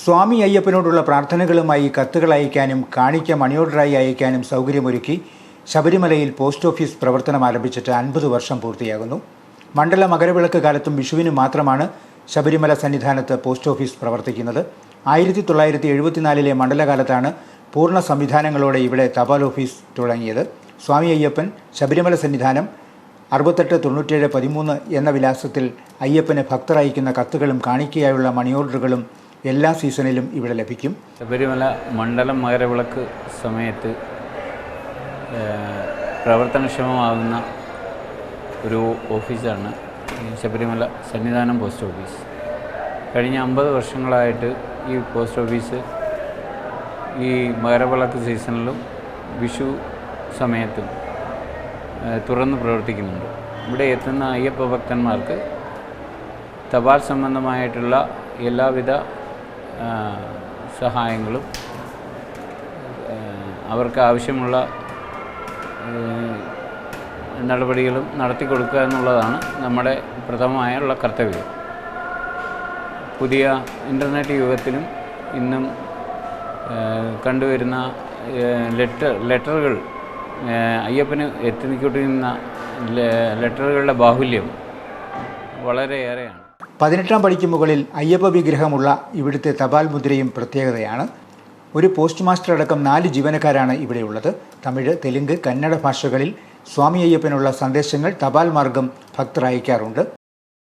സ്വാമി അയ്യപ്പനോടുള്ള പ്രാർത്ഥനകളുമായി കത്തുകൾ അയക്കാനും കാണിക്ക മണിയോർഡറായി അയക്കാനും സൗകര്യമൊരുക്കി ശബരിമലയിൽ പോസ്റ്റ് ഓഫീസ് പ്രവർത്തനം ആരംഭിച്ചിട്ട് അൻപത് വർഷം പൂർത്തിയാകുന്നു. മണ്ഡല മകരവിളക്ക് കാലത്തും വിഷുവിനും മാത്രമാണ് ശബരിമല സന്നിധാനത്ത് പോസ്റ്റ് ഓഫീസ് പ്രവർത്തിക്കുന്നത്. ആയിരത്തി തൊള്ളായിരത്തി എഴുപത്തിനാലിലെ മണ്ഡലകാലത്താണ് പൂർണ സംവിധാനങ്ങളോടെ ഇവിടെ തപാൽ ഓഫീസ് തുടങ്ങിയത്. സ്വാമി അയ്യപ്പൻ ശബരിമല സന്നിധാനം അറുപത്തെട്ട് തൊണ്ണൂറ്റേഴ് പതിമൂന്ന് എന്ന വിലാസത്തിൽ അയ്യപ്പന് ഭക്തർ അയക്കുന്ന കത്തുകളും കാണിക്കയായുള്ള മണി ഓർഡറുകളും എല്ലാ സീസണിലും ഇവിടെ ലഭിക്കും. ശബരിമല മണ്ഡലം മകരവിളക്ക് സമയത്ത് പ്രവർത്തനക്ഷമമാകുന്ന ഒരു ഓഫീസാണ് ശബരിമല സന്നിധാനം പോസ്റ്റ് ഓഫീസ്. കഴിഞ്ഞ അമ്പത് വർഷങ്ങളായിട്ട് ഈ പോസ്റ്റ് ഓഫീസ് ഈ മകരവിളക്ക് സീസണിലും വിഷു സമയത്തും തുറന്ന് പ്രവർത്തിക്കുന്നുണ്ട്. ഇവിടെ എത്തുന്ന അയ്യപ്പ ഭക്തന്മാർക്ക് തപാൽ സംബന്ധമായിട്ടുള്ള എല്ലാവിധ സഹായങ്ങളും അവർക്ക് ആവശ്യമുള്ള നടപടികളും നടത്തി കൊടുക്കുക എന്നുള്ളതാണ് നമ്മുടെ പ്രഥമമായുള്ള കർത്തവ്യം. പുതിയ ഇന്റർനെറ്റ് യുഗത്തിലും ഇന്നും കണ്ടുവരുന്ന ലെറ്റർ ലെറ്ററുകൾ അയ്യപ്പന് എത്തിക്കൊണ്ടിരുന്ന ലെറ്ററുകളുടെ ബാഹുല്യം വളരെയേറെയാണ്. പതിനെട്ടാം പടിക്ക് മുകളിൽ അയ്യപ്പ വിഗ്രഹമുള്ള ഇവിടുത്തെ തപാൽ മുദ്രയും പ്രത്യേകതയാണ്. ഒരു പോസ്റ്റ് മാസ്റ്റർ അടക്കം നാല് ജീവനക്കാരാണ് ഇവിടെയുള്ളത്. തമിഴ് തെലുങ്ക് കന്നഡ ഭാഷകളിൽ സ്വാമി അയ്യപ്പനുള്ള സന്ദേശങ്ങൾ തപാൽ മാർഗം ഭക്തർ അയക്കാറുണ്ട്.